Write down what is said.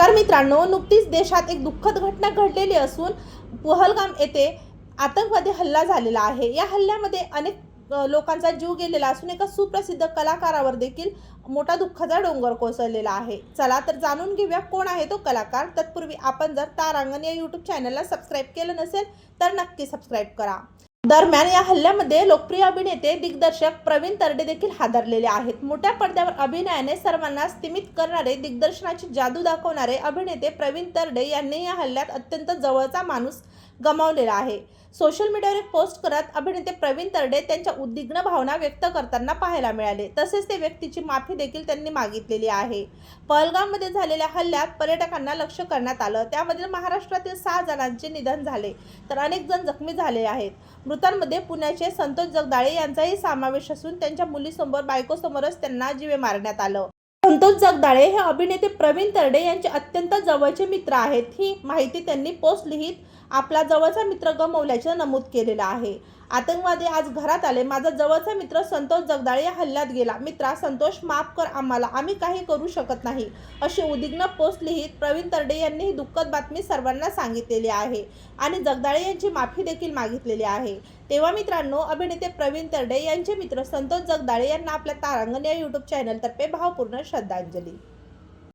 नमस्कार मित्रांनो नुकतीच देशात एक दुःखद घटना घडलेली असून पहलगाम येथे आतंकवादी हल्ला झालेला आहे. या हल्ल्यामध्ये अनेक लोकांचा जीव गेलेला असून एका सुप्रसिद्ध कलाकारावर देखील मोठा दुःखाचा डोंगर कोसळलेला आहे. चला तर जाणून घेऊया कोण आहे तो कलाकार. तत्पूर्वी आपण जर तारांगण या यूट्यूब चॅनलला सबस्क्राईब केलं नसेल तर नक्की सबस्क्राईब करा. दरम्यान या हल्ल्यामध्ये लोकप्रिय अभिनेते दिग्दर्शक प्रवीण तरडे देखील हादरलेले आहेत. मोठ्या पडद्यावर अभिनयाने सर्वांना स्थिमित करणारे दिग्दर्शनाची जादू दाखवणारे अभिनेते प्रवीण तरडे यांनी या हल्ल्यात अत्यंत जवळचा माणूस गमावलेला आहे. सोशल मीडियावर एक पोस्ट करत अभिनेते प्रवीण तरडे त्यांच्या उद्विग्न भावना व्यक्त करताना पाहायला मिळाले. तसेच ते व्यक्तीची माफी देखील त्यांनी मागितलेली आहे. पहलगाममध्ये झालेल्या हल्ल्यात पर्यटकांना लक्ष करण्यात आलं. त्यामध्ये महाराष्ट्रातील सहा जणांचे निधन झाले तर अनेक जण जखमी झाले आहेत. मृतांमध्ये पुण्याचे संतोष जगदाळे यांचाही समावेश असून त्यांच्या मुलीसमोर बायकोसमोरच त्यांना जीवे मारण्यात आलं. संतोष जगदाळे हे अभिनेते प्रवीण तरडे यांचे अत्यंत जवळचे मित्र आहेत. ही माहिती त्यांनी पोस्ट लिहित आपला जवळचा मित्र गमवल्याचे नमूद केलेलं आहे. आतंकवादी आज घरात आले. माझा जवळचा मित्र संतोष जगदाळे या हल्ल्यात गेला. मित्रा संतोष माफ कर आम्हाला. आम्ही काही करू शकत नाही. अशी उद्विग्न पोस्ट लिहित प्रवीण तरडे यांनी ही दुःखद बातमी सर्वांना सांगितलेली आहे आणि जगदाळे यांची माफी देखील मागितलेली आहे. तेव्हा मित्रांनो अभिनेते प्रवीण तरडे यांचे मित्र संतोष जगदाळे यांना आपल्या तारांगण या यूट्यूब चॅनलतर्फे भावपूर्ण श्रद्धांजली.